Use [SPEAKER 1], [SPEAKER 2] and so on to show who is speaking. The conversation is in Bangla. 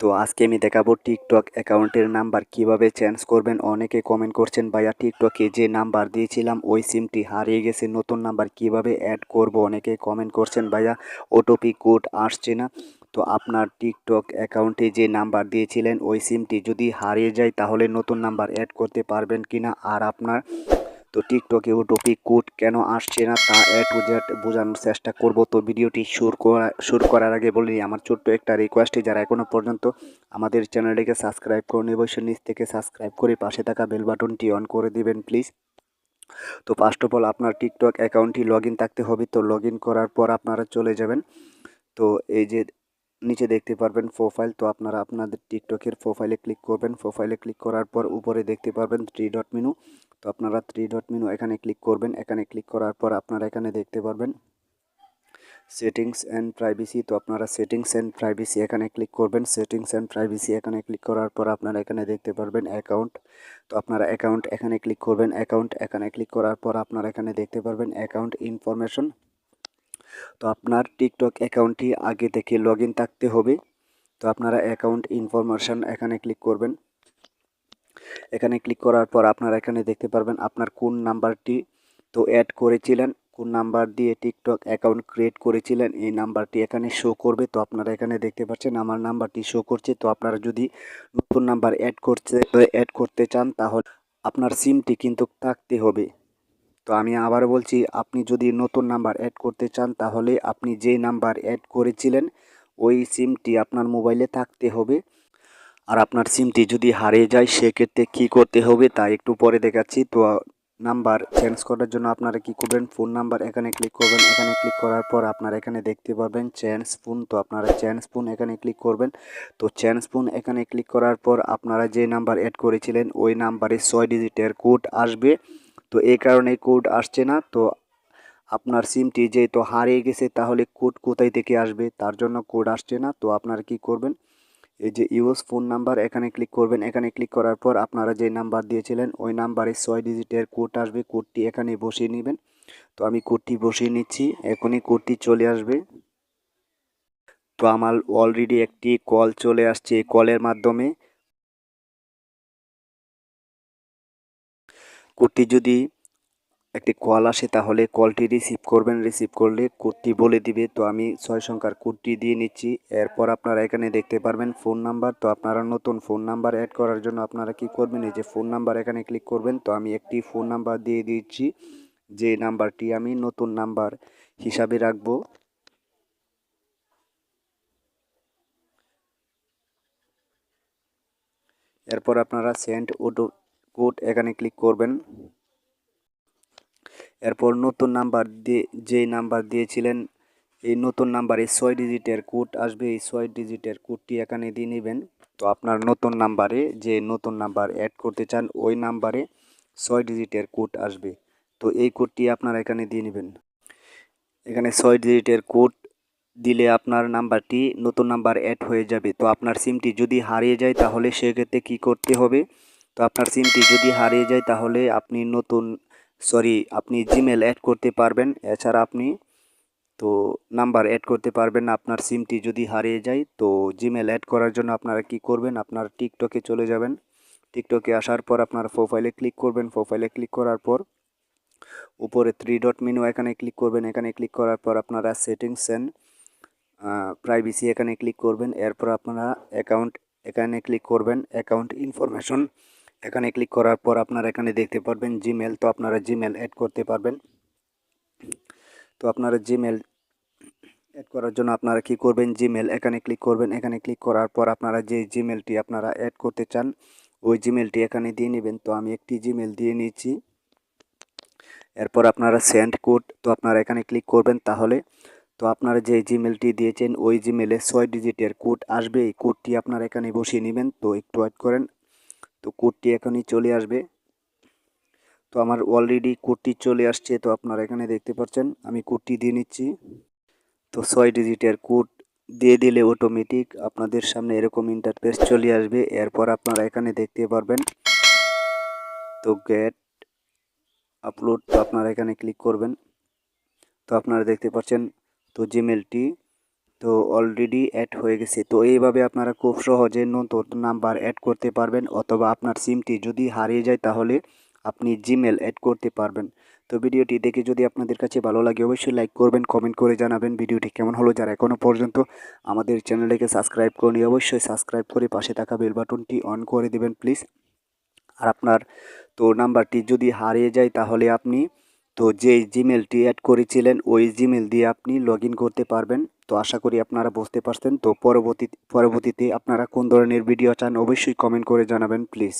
[SPEAKER 1] তো আজকে আমি দেখাবো টিকটক অ্যাকাউন্টের নাম্বার কীভাবে চেঞ্জ করবেন। অনেকে কমেন্ট করছেন, ভাইয়া টিকটকে যে নাম্বার দিয়েছিলাম, ওই সিমটি হারিয়ে গেছে, নতুন নাম্বার কীভাবে অ্যাড করব? অনেকে কমেন্ট করছেন, ভাইয়া ওটিপি কোড আসছে না। তো আপনার টিকটক অ্যাকাউন্টে যে নাম্বার দিয়েছিলেন, ওই সিমটি যদি হারিয়ে যায়, তাহলে নতুন নাম্বার অ্যাড করতে পারবেন কিনা? আর আপনার তো টিকটকে ওটিপি কোড কেন আসছে না তা এ টু জেড বোঝানোর চেষ্টা করব। তো ভিডিওটি শুরু করা, শুরু করার আগে বলি আমার ছোট্ট একটা রিকোয়েস্টে যারা এখনও পর্যন্ত আমাদের চ্যানেলটিকে সাবস্ক্রাইব করুন, অবশ্যই নিচ থেকে সাবস্ক্রাইব করে পাশে থাকা বেল বাটনটি অন করে দিবেন প্লিজ তো ফার্স্ট অফ অল আপনার টিকটক অ্যাকাউন্টটি লগ ইন থাকতে হবে। তো লগ করার পর আপনারা চলে যাবেন। তো এই যে নিচে দেখতে পারবেন প্রোফাইল তো আপনারা আপনাদের টিকটকের প্রোফাইলে ক্লিক করবেন। প্রোফাইলে ক্লিক করার পর উপরে দেখতে পারবেন থ্রি ডট মেনু তো আপনারা থ্রি ডট মেনু এখানে ক্লিক করবেন। এখানে ক্লিক করার পর আপনারা এখানে দেখতে পারবেন সেটিংস অ্যান্ড প্রাইভেসি তো আপনারা সেটিংস অ্যান্ড প্রাইভেসি এখানে ক্লিক করবেন। সেটিংস অ্যান্ড প্রাইভেসি এখানে ক্লিক করার পর আপনারা এখানে দেখতে পারবেন অ্যাকাউন্ট তো আপনারা অ্যাকাউন্ট এখানে ক্লিক করবেন। অ্যাকাউন্ট এখানে ক্লিক করার পর আপনারা এখানে দেখতে পারবেন অ্যাকাউন্ট ইনফরমেশন তো আপনার টিকটক অ্যাকাউন্টটি আগে থেকে লগ থাকতে হবে। তো আপনারা অ্যাকাউন্ট ইনফরমেশন এখানে ক্লিক করবেন। এখানে ক্লিক করার পর আপনারা এখানে দেখতে পারবেন আপনার কোন নাম্বারটি তো অ্যাড করেছিলেন, কোন নাম্বার দিয়ে টিকটক অ্যাকাউন্ট ক্রিয়েট করেছিলেন, এই নাম্বারটি এখানে শো করবে। তো আপনারা এখানে দেখতে পাচ্ছেন আমার নাম্বারটি শো করছে। তো আপনারা যদি নতুন নাম্বার অ্যাড করতে অ্যাড করতে চান তাহলে আপনার সিমটি কিন্তু থাকতে হবে। তো আমি আবার বলছি, আপনি যদি নতুন নাম্বার অ্যাড করতে চান তাহলে আপনি যে নাম্বার অ্যাড করেছিলেন, ওই সিমটি আপনার মোবাইলে থাকতে হবে। আর আপনার সিমটি যদি হারিয়ে যায়, সেক্ষেত্রে কী করতে হবে তা একটু পরে দেখাচ্ছি। তো নাম্বার চেঞ্জ করার জন্য আপনারা কি করবেন? ফোন নাম্বার এখানে ক্লিক করবেন। এখানে ক্লিক করার পর আপনারা এখানে দেখতে পাবেন চেঞ্জ ফোন তো, আপনারা চেঞ্জ ফোন এখানে ক্লিক করবেন। তো চেঞ্জ ফোন এখানে ক্লিক করার পর আপনারা যে নাম্বার অ্যাড করেছিলেন, ওই নাম্বারে ছয় ডিজিটের কোড আসবে। তো, এই কারণে কোড আসছে না। তো, আপনার সিমটি যেহেতু হারিয়ে গেছে, তাহলে কোড কোথায় থেকে আসবে? তার জন্য কোড আসছে না। তো, আপনারা কি করবেন? এই যে ইউএস ফোন নাম্বার, এখানে ক্লিক করবেন। এখানে ক্লিক করার পর আপনারা যে নাম্বার দিয়েছিলেন, ওই নাম্বারে ছয় ডিজিটের কোড আসবে। কোডটি এখানে বসিয়ে নেবেন। তো আমি কোডটি বসিয়ে নিচ্ছি। এখনই কোডটি চলে আসবে। তো আমার অলরেডি একটি কল চলে আসছে এই কলের মাধ্যমে। কোডটি যদি একটি কল আসে, তাহলে কলটি রিসিভ করবেন। রিসিভ করলে কোডটি বলে দিবে। তো আমি ছয় সংখ্যার কোডটি দিয়ে নিচ্ছি। এরপর আপনারা এখানে দেখতে পারবেন ফোন নাম্বার তো আপনারা নতুন ফোন নাম্বার অ্যাড করার জন্য আপনারা কি করবেন? এই যে ফোন নাম্বার এখানে ক্লিক করবেন। তো আমি একটি ফোন নাম্বার দিয়ে দিচ্ছি। যে নাম্বারটি আমি নতুন নাম্বার হিসাবে রাখব। এরপর আপনারা সেন্ড ওটো কোড এখানে ক্লিক করবেন। এরপর নতুন নাম্বার দিয়ে যে নাম্বার দিয়েছিলেন, এই নতুন নাম্বারে ছয় ডিজিটের কোড আসবে, এই ছয় ডিজিটের কোডটি এখানে দিয়ে নেবেন। তো আপনার নতুন নাম্বারে যে নতুন নাম্বার অ্যাড করতে চান, ওই নাম্বারে ছয় ডিজিটের কোড আসবে। তো এই কোডটি আপনার এখানে দিয়ে নেবেন। এখানে ছয় ডিজিটের কোড দিলে আপনার নাম্বারটি নতুন নাম্বার অ্যাড হয়ে যাবে। তো আপনার সিমটি যদি হারিয়ে যায়, তাহলে সেক্ষেত্রে কী করতে হবে? তো আপনার সিমটি যদি হারিয়ে যায়, তাহলে আপনি নতুন সরি, আপনি জিমেল অ্যাড করতে পারবেন। এছাড়া আপনি তো নাম্বার অ্যাড করতে পারবেন না, আপনার সিমটি যদি হারিয়ে যায়, তো জিমেল অ্যাড করার জন্য আপনারা কি করবেন? আপনার টিকটকে চলে যাবেন। টিকটকে আসার পর আপনার প্রোফাইলে ক্লিক করবেন। প্রোফাইলে ক্লিক করার পর উপরে থ্রি ডট মেনু এখানে ক্লিক করবেন। এখানে ক্লিক করার পর আপনারা সেটিংস অ্যান্ড প্রাইভেসি এখানে ক্লিক করবেন। এরপর আপনারা অ্যাকাউন্ট এখানে ক্লিক করবেন। অ্যাকাউন্ট ইনফরমেশন এখানে ক্লিক করার পর আপনারা এখানে দেখতে পারবেন জিমেল তো আপনারা জিমেল অ্যাড করতে পারবেন। তো আপনারা জিমেল অ্যাড করার জন্য আপনারা কি করবেন? জিমেল এখানে ক্লিক করবেন। এখানে ক্লিক করার পর আপনারা যে জিমেলটি আপনারা অ্যাড করতে চান, ওই জিমেলটি এখানে দিয়ে নেবেন। তো আমি একটি জিমেল দিয়ে নিয়েছি। এরপর আপনারা সেন্ড কোড তো আপনারা এখানে ক্লিক করবেন তাহলে। তো আপনারা যে জিমেলটি দিয়েছেন, ওই জিমেলে ছয় ডিজিটের কোড আসবে। এই কোডটি আপনারা এখানে বসিয়ে নেবেন। তো একটু ওয়েট করেন। তো কোডটি এখনই চলে আসবে। তো আমার অলরেডি কোডটি চলে আসছে, তো আপনারা এখানে দেখতে পাচ্ছেন, আমি কোডটি দিয়ে নিচ্ছি। তো ছয় ডিজিটের কোড দিয়ে দিলে অটোমেটিক আপনাদের সামনে এরকম ইন্টারফেস চলে আসবে। এরপর আপনারা এখানে দেখতে পারবেন, তো গেট আপলোড তো আপনারা এখানে ক্লিক করবেন। তো আপনারা দেখতে পাচ্ছেন, তো জিমেলটি তো অলরেডি অ্যাড হয়ে গেছে। তো এইভাবে আপনারা খুব সহজে নতুন নাম্বার অ্যাড করতে পারবেন অথবা আপনার সিমটি যদি হারিয়ে যায় তাহলে আপনি জিমেল অ্যাড করতে পারবেন। তো ভিডিওটি দেখে যদি আপনাদের কাছে ভালো লাগে অবশ্যই লাইক করবেন কমেন্ট করে জানাবেন। ভিডিওটি কেমন হলো যারা এখনও পর্যন্ত আমাদের চ্যানেলটিকে সাবস্ক্রাইব করেনি অবশ্যই সাবস্ক্রাইব করে পাশে থাকা বেল বাটনটি অন করে দেবেন প্লিজ আর আপনার তো নাম্বারটি যদি হারিয়ে যায় তাহলে আপনি তো যে জিমেলটি অ্যাড করেছিলেন, ওই জিমেল দিয়ে আপনি লগ করতে পারবেন। তো আশা করি আপনারা বুঝতে পারছেন। তো পরবর্তী, পরবর্তীতে আপনারা কোন ধরনের ভিডিও চান, অবশ্যই কমেন্ট করে জানাবেন প্লিজ